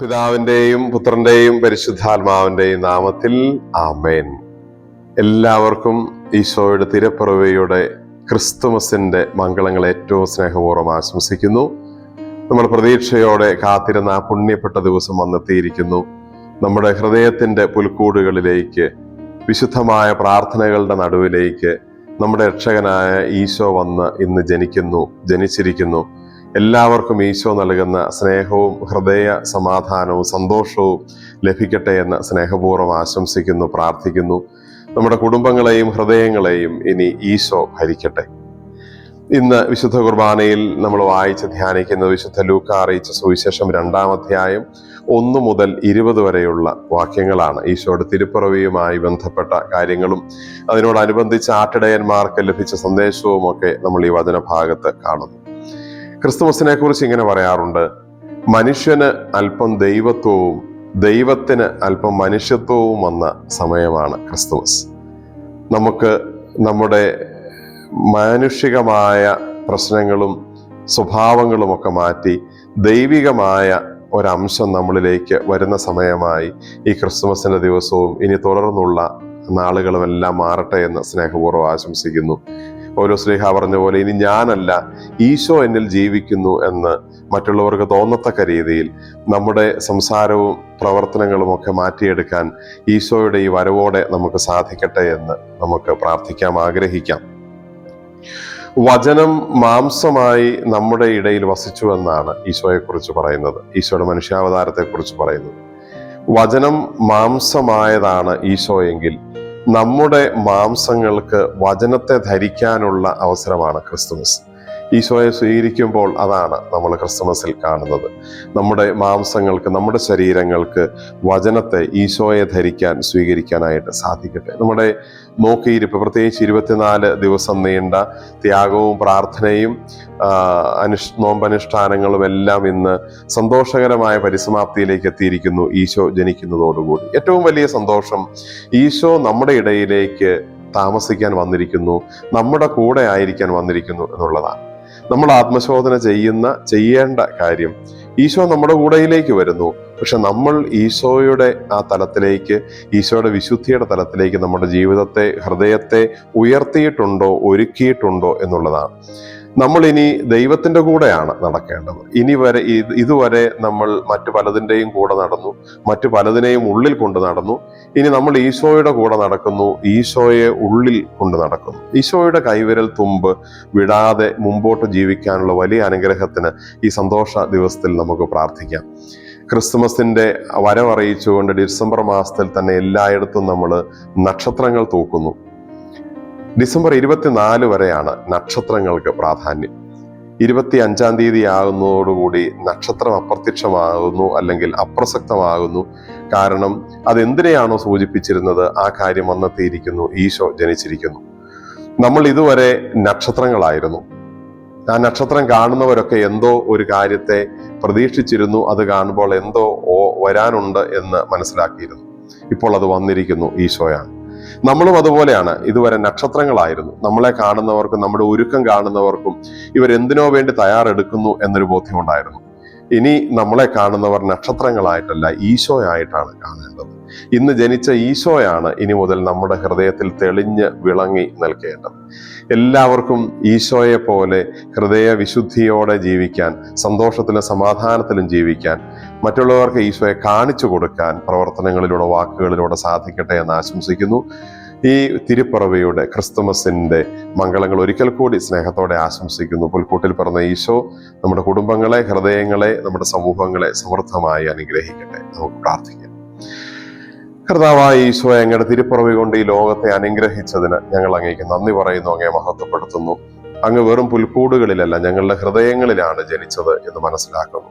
പിതാവിന്റെയും പുത്രന്റെയും പരിശുദ്ധാത്മാവിന്റെയും നാമത്തിൽ ആമേൻ. എല്ലാവർക്കും ഈശോയുടെ തിരപ്പിറവയുടെ ക്രിസ്തുമസിന്റെ മംഗളങ്ങൾ ഏറ്റവും സ്നേഹപൂർവം ആശംസിക്കുന്നു. നമ്മൾ പ്രതീക്ഷയോടെ കാത്തിരുന്ന ആ പുണ്യപ്പെട്ട ദിവസം വന്നെത്തിയിരിക്കുന്നു. നമ്മുടെ ഹൃദയത്തിന്റെ പുൽക്കൂടുകളിലേക്ക് വിശുദ്ധമായ പ്രാർത്ഥനകളുടെ നടുവിലേക്ക് നമ്മുടെ രക്ഷകനായ ഈശോ വന്ന് ഇന്ന് ജനിക്കുന്നു ജനിച്ചിരിക്കുന്നു. എല്ലാവർക്കും ഈശോ നൽകുന്ന സ്നേഹവും ഹൃദയ സമാധാനവും സന്തോഷവും ലഭിക്കട്ടെ എന്ന് സ്നേഹപൂർവം ആശംസിക്കുന്നു പ്രാർത്ഥിക്കുന്നു. നമ്മുടെ കുടുംബങ്ങളെയും ഹൃദയങ്ങളെയും ഇനി ഈശോ ഭരിക്കട്ടെ. ഇന്ന് വിശുദ്ധ കുർബാനയിൽ നമ്മൾ വായിച്ച് ധ്യാനിക്കുന്ന വിശുദ്ധ ലൂക്ക അറിയിച്ച സുവിശേഷം രണ്ടാം അധ്യായം ഒന്ന് മുതൽ ഇരുപത് വരെയുള്ള വാക്യങ്ങളാണ്. ഈശോയുടെ തിരുപ്പിറവിയുമായി ബന്ധപ്പെട്ട കാര്യങ്ങളും അതിനോടനുബന്ധിച്ച് ആട്ടിടയന്മാർക്ക് ലഭിച്ച സന്ദേശവും ഒക്കെ നമ്മൾ ഈ വചനഭാഗത്ത് കാണുന്നു. ക്രിസ്തുമസിനെ കുറിച്ച് ഇങ്ങനെ പറയാറുണ്ട്. മനുഷ്യന് അല്പം ദൈവത്വവും ദൈവത്തിന് അല്പം മനുഷ്യത്വവും വന്ന സമയമാണ് ക്രിസ്തുമസ്. നമുക്ക് നമ്മുടെ മാനുഷികമായ പ്രശ്നങ്ങളും സ്വഭാവങ്ങളും ഒക്കെ മാറ്റി ദൈവികമായ ഒരംശം നമ്മളിലേക്ക് വരുന്ന സമയമായി ഈ ക്രിസ്തുമസിന്റെ ദിവസവും ഇനി തുടർന്നുള്ള നാളുകളുമെല്ലാം മാറട്ടെ എന്ന് സ്നേഹപൂർവം ആശംസിക്കുന്നു. ഓരോ സ്നേഹ പറഞ്ഞ പോലെ ഇനി ഞാനല്ല ഈശോ എന്നിൽ ജീവിക്കുന്നു എന്ന് മറ്റുള്ളവർക്ക് തോന്നത്തക്ക രീതിയിൽ നമ്മുടെ സംസാരവും പ്രവർത്തനങ്ങളും ഒക്കെ മാറ്റിയെടുക്കാൻ ഈശോയുടെ ഈ വരവോടെ നമുക്ക് സാധിക്കട്ടെ എന്ന് നമുക്ക് പ്രാർത്ഥിക്കാം ആഗ്രഹിക്കാം. വചനം മാംസമായി നമ്മുടെ ഇടയിൽ വസിച്ചു എന്നാണ് ഈശോയെക്കുറിച്ച് പറയുന്നത്. ഈശോയുടെ മനുഷ്യാവതാരത്തെക്കുറിച്ച് പറയുന്നത്. വചനം മാംസമായതാണ് ഈശോ എങ്കിൽ നമ്മുടെ മാംസങ്ങൾക്ക് വചനത്തെ ധരിക്കാനുള്ള അവസരമാണ് ക്രിസ്തുമസ്. ഈശോയെ സ്വീകരിക്കുമ്പോൾ അതാണ് നമ്മൾ ക്രിസ്മസിൽ കാണുന്നത്. നമ്മുടെ മാംസങ്ങൾക്ക് നമ്മുടെ ശരീരങ്ങൾക്ക് വചനത്തെ ഈശോയെ ധരിക്കാൻ സ്വീകരിക്കാനായിട്ട് സാധിക്കട്ടെ. നമ്മുടെ നോക്കിയിരിപ്പ് പ്രത്യേകിച്ച് ഇരുപത്തിനാല് ദിവസം നീണ്ട ത്യാഗവും പ്രാർത്ഥനയും അനുഷ് നോമ്പനുഷ്ഠാനങ്ങളും എല്ലാം ഇന്ന് സന്തോഷകരമായ പരിസമാപ്തിയിലേക്ക് എത്തിയിരിക്കുന്നു. ഈശോ ജനിക്കുന്നതോടുകൂടി. ഏറ്റവും വലിയ സന്തോഷം ഈശോ നമ്മുടെ ഇടയിലേക്ക് താമസിക്കാൻ വന്നിരിക്കുന്നു നമ്മുടെ കൂടെ ആയിരിക്കാൻ വന്നിരിക്കുന്നു എന്നുള്ളതാണ്. നമ്മൾ ആത്മശോധന ചെയ്യുന്ന ചെയ്യേണ്ട കാര്യം ഈശോ നമ്മുടെ കൂടെയിലേക്ക് വരുന്നു. പക്ഷെ നമ്മൾ ഈശോയുടെ ആ തലത്തിലേക്ക് ഈശോയുടെ വിശുദ്ധിയുടെ തലത്തിലേക്ക് നമ്മുടെ ജീവിതത്തെ ഹൃദയത്തെ ഉയർത്തിയിട്ടുണ്ടോ ഒരുക്കിയിട്ടുണ്ടോ എന്നുള്ളതാണ്. നമ്മൾ ഇനി ദൈവത്തിന്റെ കൂടെയാണ് നടക്കേണ്ടത്. ഇനി വരെ ഇതുവരെ നമ്മൾ മറ്റു പലതിന്റെയും കൂടെ നടന്നു മറ്റു പലതിനെയും ഉള്ളിൽ കൊണ്ട് നടന്നു. ഇനി നമ്മൾ ഈശോയുടെ കൂടെ നടക്കുന്നു ഈശോയെ ഉള്ളിൽ കൊണ്ട് നടക്കുന്നു. ഈശോയുടെ കൈവിരൽ തുമ്പ് വിടാതെ മുമ്പോട്ട് ജീവിക്കാനുള്ള വലിയ അനുഗ്രഹത്തിന് ഈ സന്തോഷ ദിവസത്തിൽ നമുക്ക് പ്രാർത്ഥിക്കാം. ക്രിസ്തുമസിന്റെ വരവറിയിച്ചുകൊണ്ട് ഡിസംബർ മാസത്തിൽ തന്നെ എല്ലായിടത്തും നമ്മൾ നക്ഷത്രങ്ങൾ തൂക്കുന്നു. ഡിസംബർ ഇരുപത്തിനാല് വരെയാണ് നക്ഷത്രങ്ങൾക്ക് പ്രാധാന്യം. ഇരുപത്തി അഞ്ചാം തീയതി ആകുന്നതോടുകൂടി നക്ഷത്രം അപ്രത്യക്ഷമാകുന്നു അല്ലെങ്കിൽ അപ്രസക്തമാകുന്നു. കാരണം അതെന്തിനെയാണോ സൂചിപ്പിച്ചിരുന്നത്? ആ കാര്യം വന്നെത്തിയിരിക്കുന്നു. ഈശോ ജനിച്ചിരിക്കുന്നു. നമ്മൾ ഇതുവരെ നക്ഷത്രങ്ങളായിരുന്നു. ആ നക്ഷത്രം കാണുന്നവരൊക്കെ എന്തോ ഒരു കാര്യത്തെ പ്രതീക്ഷിച്ചിരുന്നു. അത് കാണുമ്പോൾ എന്തോ ഓ- വരാനുണ്ട് എന്ന് മനസ്സിലാക്കിയിരുന്നു. ഇപ്പോൾ അത് വന്നിരിക്കുന്നു. ഈശോയാണ്. നമ്മളും അതുപോലെയാണ്. ഇതുവരെ നക്ഷത്രങ്ങളായിരുന്നു. നമ്മളെ കാണുന്നവർക്കും നമ്മുടെ ഒരുക്കം കാണുന്നവർക്കും ഇവരെന്തിനോ വേണ്ടി തയ്യാറെടുക്കുന്നു എന്നൊരു ബോധ്യമുണ്ടായിരുന്നു ഇനി നമ്മളെ കാണുന്നവർ നക്ഷത്രങ്ങളായിട്ടല്ല ഈശോയായിട്ടാണ് കാണേണ്ടത്. ഇന്ന് ജനിച്ച ഈശോയാണ് ഇനി മുതൽ നമ്മുടെ ഹൃദയത്തിൽ തെളിഞ്ഞ് വിളങ്ങി നിൽക്കേണ്ടത്. എല്ലാവർക്കും ഈശോയെ പോലെ ഹൃദയ വിശുദ്ധിയോടെ ജീവിക്കാൻ സന്തോഷത്തിലും സമാധാനത്തിലും ജീവിക്കാൻ മറ്റുള്ളവർക്ക് ഈശോയെ കാണിച്ചു കൊടുക്കാൻ പ്രവർത്തനങ്ങളിലൂടെ വാക്കുകളിലൂടെ സാധിക്കട്ടെ എന്ന് ആശംസിക്കുന്നു. ഈ തിരുപ്പറവയുടെ ക്രിസ്തുമസിന്റെ മംഗളങ്ങൾ ഒരിക്കൽ കൂടി സ്നേഹത്തോടെ ആശംസിക്കുന്നു. പുൽക്കൂട്ടിൽ പറഞ്ഞ ഈശോ നമ്മുടെ കുടുംബങ്ങളെ ഹൃദയങ്ങളെ നമ്മുടെ സമൂഹങ്ങളെ സമൃദ്ധമായി അനുഗ്രഹിക്കട്ടെ. നമുക്ക് പ്രാർത്ഥിക്കാം. കർത്താവായ ഈശോ അങ്ങയുടെ തിരുപ്പിറവി കൊണ്ട് ഈ ലോകത്തെ അനുഗ്രഹിച്ചതിന് ഞങ്ങൾ അങ്ങേക്ക് നന്ദി പറയുന്നു അങ്ങേ മഹത്വപ്പെടുത്തുന്നു. അങ്ങ് വെറും പുൽക്കൂടുകളിലല്ല ഞങ്ങളുടെ ഹൃദയങ്ങളിലാണ് ജനിച്ചത് എന്ന് മനസ്സിലാക്കുന്നു.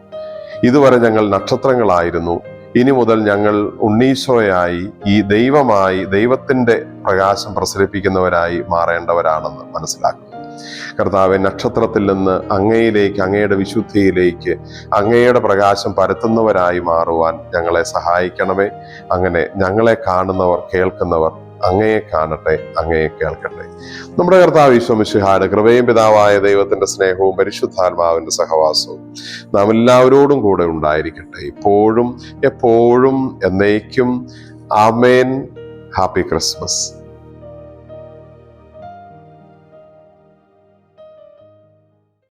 ഇതുവരെ ഞങ്ങൾ നക്ഷത്രങ്ങളായിരുന്നു ഇനി മുതൽ ഞങ്ങൾ ഉണ്ണീശോയായി ഈ ദൈവമായി ദൈവത്തിന്റെ പ്രകാശം പ്രസരിപ്പിക്കുന്നവരായി മാറേണ്ടവരാണെന്ന് മനസ്സിലാക്കും കർത്താവെ നക്ഷത്രത്തിൽ നിന്ന് അങ്ങയിലേക്ക് അങ്ങയുടെ വിശുദ്ധിയിലേക്ക് അങ്ങയുടെ പ്രകാശം പരത്തുന്നവരായി മാറുവാൻ ഞങ്ങളെ സഹായിക്കണമേ. അങ്ങനെ ഞങ്ങളെ കാണുന്നവർ കേൾക്കുന്നവർ അങ്ങയെ കാണട്ടെ അങ്ങയെ കേൾക്കട്ടെ. നമ്മുടെ കർത്താവ് ഈശ്വമിശിഹായുടെ കൃപയും പിതാവായ ദൈവത്തിന്റെ സ്നേഹവും പരിശുദ്ധാത്മാവിന്റെ സഹവാസവും നാം എല്ലാവരോടും കൂടെ ഉണ്ടായിരിക്കട്ടെ. ഇപ്പോഴും എപ്പോഴും എന്നേക്കും. ആമേൻ. Happy Christmas.